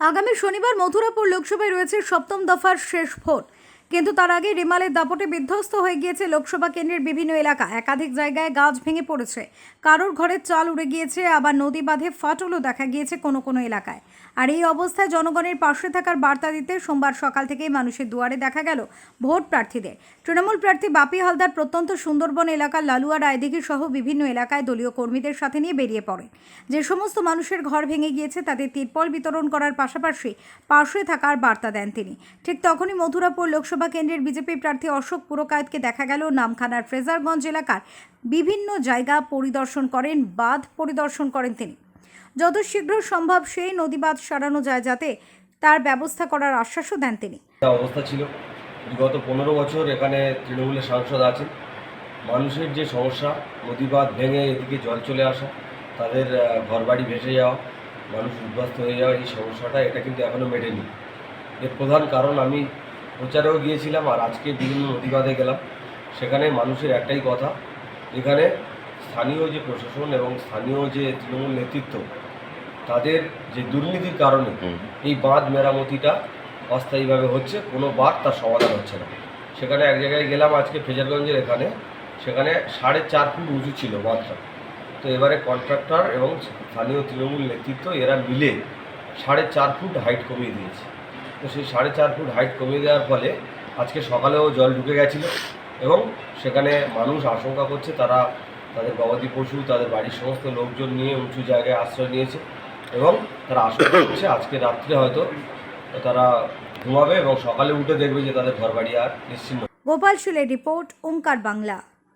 আগামী শনিবার মথুরাপুর লোকসভায় রয়েছে সপ্তম দফার শেষ ভোট। কিন্তু তার আগে রিমালের দাপটে বিধ্বস্ত হয়ে গিয়েছে লোকসভা কেন্দ্রের বিভিন্ন এলাকা। একাধিক জায়গায় গাছ ভেঙে পড়েছে। কারোর ঘরের চাল উড়ে গিয়েছে, আবার নদী বাঁধে ফাটলও দেখা গিয়েছে কোনো কোনো এলাকায়। আর এই অবস্থায় জনগণের পাশে থাকার বার্তা দিতে সোমবার সকাল থেকেই মানুষের দুয়ারে দেখা গেল ভোট প্রার্থীদের। তৃণমূল প্রার্থী বাপি হালদার প্রত্যন্ত সুন্দরবন এলাকার লালুয়া রায়দিঘি সহ বিভিন্ন এলাকায় দলীয় কর্মীদের সাথে নিয়ে বেরিয়ে পড়েন। যে সমস্ত মানুষের ঘর ভেঙে গিয়েছে তাদের তিরপল বিতরণ করার পাশাপাশি পাশে থাকার বার্তা দেন তিনি। ঠিক তখনই মথুরাপুর লোকসভা কেন্দ্রের বিজেপি প্রার্থী অশোক পুরকায়েতকে দেখা গেল নামখানার ফ্রেজারগঞ্জ এলাকার বিভিন্ন জায়গা পরিদর্শন করেন, বাঁধ পরিদর্শন করেন তিনি। যত শীঘ্র সম্ভব সেই নদী বাঁধ সারানো যায় যাতে তার ব্যবস্থা করার আশ্বাসও দেন তিনি। অবস্থা ছিল। বিগত পনেরো বছর এখানে তৃণমূলের সাংসদ আছেন। মানুষের যে সমস্যা নদী বাঁধ ভেঙে এদিকে জল চলে আসা, তাদের ঘরবাড়ি ভেসে যাওয়া, মানুষ উদ্বাস্ত হয়ে যাওয়া, এই সমস্যাটা এটা কিন্তু এখনও মেটেনি। এর প্রধান কারণ আমি প্রচারেও গিয়েছিলাম আর আজকে বিভিন্ন নদী বাঁধে গেলাম। সেখানে মানুষের একটাই কথা এখানে স্থানীয় যে প্রশাসন এবং স্থানীয় যে তৃণমূল নেতৃত্ব তাদের যে দুর্নীতির কারণে এই বাঁধ মেরামতিটা অস্থায়ীভাবে হচ্ছে কোনো বাঁধ তার সমাধান হচ্ছে না। সেখানে এক জায়গায় গেলাম আজকে ফেজারগঞ্জের এখানে সেখানে সাড়ে চার ফুট উঁচু ছিল বাঁধটা। তো এবারে কন্ট্রাক্টর এবং স্থানীয় তৃণমূল নেতৃত্ব এরা মিলে সাড়ে চার ফুট হাইট কমিয়ে দিয়েছে। তো সেই সাড়ে চার ফুট হাইট কমিয়ে দেওয়ার ফলে আজকে সকালেও জল ঢুকে গেছিল এবং সেখানে মানুষ আশঙ্কা করছে, তারা তাদের গবাদি পশু, তাদের বাড়ির সমস্ত লোকজন নিয়ে উঁচু জায়গায় আশ্রয় নিয়েছে এবং তারা আশঙ্কা করছে আজকে রাত্রে হয়তো তারা ঘুমাবে এবং সকালে উঠে দেখবে যে তাদের ঘরবাড়ি আর নিশ্চিন্ন। গোপাল শুলের রিপোর্ট ওঙ্কার বাংলা।